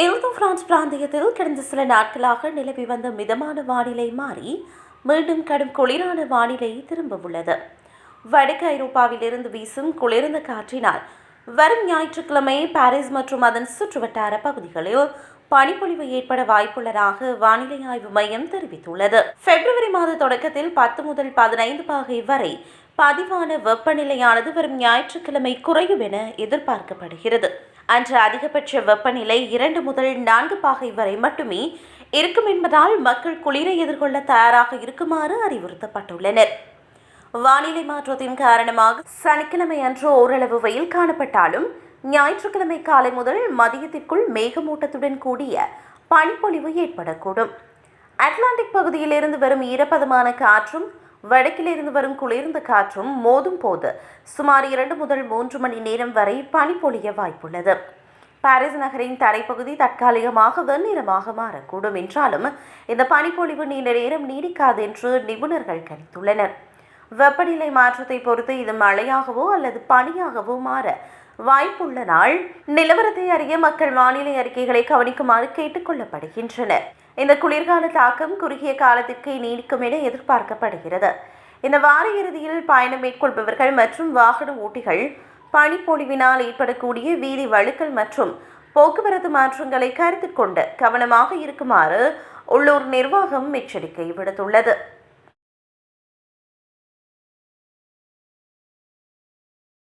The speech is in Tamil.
பிரான்ஸ் பிராந்தியத்தில் கடந்த சில நாட்களாக நிலவி வந்த மிதமான வானிலை மாறி மீண்டும் கடும் குளிரான வானிலை திரும்ப உள்ளது. வடக்கு ஐரோப்பாவிலிருந்து வீசும் குளிர்ந்த காற்றினால் வரும் ஞாயிற்றுக்கிழமை பாரிஸ் மற்றும் அதன் சுற்றுவட்டார பகுதிகளில் பனிப்பொழிவு ஏற்பட வாய்ப்புள்ளதாக வானிலை ஆய்வு மையம் தெரிவித்துள்ளது. பிப்ரவரி மாத தொடக்கத்தில் பத்து முதல் பதினைந்து பாகை வரை பதிவான வெப்பநிலையானது வரும் ஞாயிற்றுக்கிழமை குறையும் என எதிர்பார்க்கப்படுகிறது. அன்று அதிகபட்ச வெப்பநிலை இரண்டு முதல் நான்கு பாகை வரை மட்டுமே இருக்கும் என்பதால் மக்கள் குளிரை எதிர்கொள்ள தயாராக இருக்குமாறு அறிவுறுத்தப்பட்டுள்ளனர். வானிலை மாற்றத்தின் காரணமாக சனிக்கிழமை அன்று ஓரளவு வெயில் காணப்பட்டாலும் ஞாயிற்றுக்கிழமை காலை முதல் மதியத்திற்குள் மேகமூட்டத்துடன் கூடிய பனிப்பொழிவு ஏற்படக்கூடும். அட்லாண்டிக் பகுதியிலிருந்து வரும் ஈரப்பதமான காற்றும் வடக்கிலிருந்து வரும் குளிர்ந்த காற்றும் மோதும் போது சுமார் இரண்டு முதல் மூன்று மணி நேரம் வரை பனி பொழிய வாய்ப்புள்ளது. பாரிஸ் நகரின் தரைப்பகுதி தற்காலிகமாக வெண்ணிறமாக மாறக்கூடும் என்றாலும் இந்த பனிப்பொழிவு நீண்ட நேரம் நீடிக்காது என்று நிபுணர்கள் கணித்துள்ளனர். வெப்பநிலை மாற்றத்தை பொறுத்து இது மழையாகவோ அல்லது பனியாகவோ மாற வாய்ப்புள்ள நாள் நிலவரத்தை அறிய மக்கள் வானிலை அறிக்கைகளை கவனிக்குமாறு கேட்டுக்கொள்ளப்படுகின்றனர் இந்த குளிர்கால தாக்கம் குறுகிய காலத்திற்கு நீடிக்கும் என எதிர்பார்க்கப்படுகிறது. இந்த வார இறுதியில் பயணம் மேற்கொள்பவர்கள் மற்றும் வாகன ஓட்டிகள் பனிப்பொழிவினால் ஏற்படக்கூடிய வீதி வழுக்கல் மற்றும் போக்குவரத்து மாற்றங்களை கருத்தில் கொண்டு கவனமாக இருக்குமாறு உள்ளூர் நிர்வாகம் எச்சரிக்கை விடுத்துள்ளது.